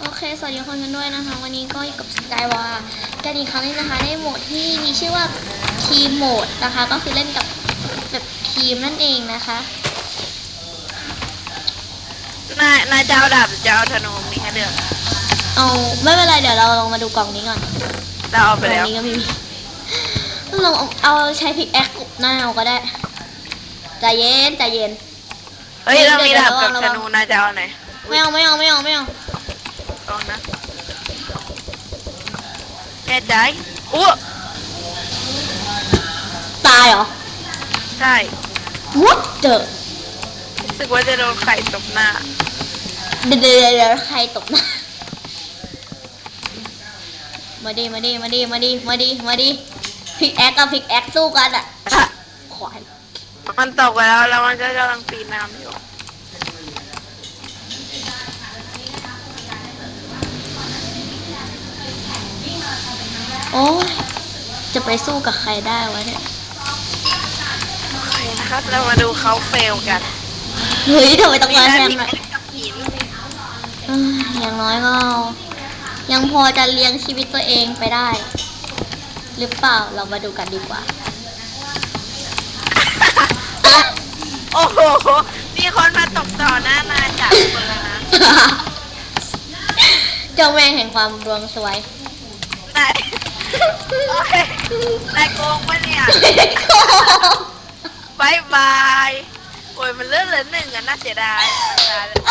โอเค สวัสดีคนกันด้วยนะคะ วันนี้ก็อยู่กับสกายวากันอีกครั้งหนึงนะคะ ในโหมดที่มีชื่อว่าคีมโหมดนะคะ ก็คือเล่นกับแบบครีมนั่นเองนะคะ นายนายจะเอาดาบหรือจะเอาธนูมีให้เลือกเอาไม่เป็นไรเดี๋ยวเราลองมาดูกล่องนี้ก่อนเราเอาไปกล่แล้อว งนี้ก็ไม่มีลองเอาเอาใช้พิกแอคกบหน้าเอาก็ได้ใจเย็นใจเย็น เฮ้ยเรามีดาบกับระวังธนูนายจะเอาไหนไม่เอาไม่เอาไม่เอาไม่เอา ลองนะ แน่ใจอู้ตายเหรอ ใช่ What the รู้สึกว่าจะโดนไข่ตบหน้า เดี๋ยวเดี๋ยวเดี๋ยวใครตกหน้ามาดิมาดิมาดิมาดิมาดิมาดิพิกแอคกับพิกแอคสู้กันอะขวายมันตกไปแล้วแล้วมันก็กำลังปีนน้ำอยู่ โอ้ยจะไปสู้กับใครได้วะเนี่ย โอเคนะครับ เรามาดูเขาเฟลกันเฮ้ยทำไมต้องมาแทนมีอะแค่กับหินเอ้ยอย่างน้อยก็ ยังพอจะเลี้ยงชีวิตตัวเองไปได้ หรือเปล่าเรามาดูกันดีกว่าโอ้โห มีคนมาตกต่อหน้านายจากคนแล้วนะเจ้าแม่แห่งความดวงสวย นายโอเค นายโกงปะเนี่ยบายบาย โอ้ยมันเลื่อนเหลือหนึ่งอะน่าเสียดายตายแล้ว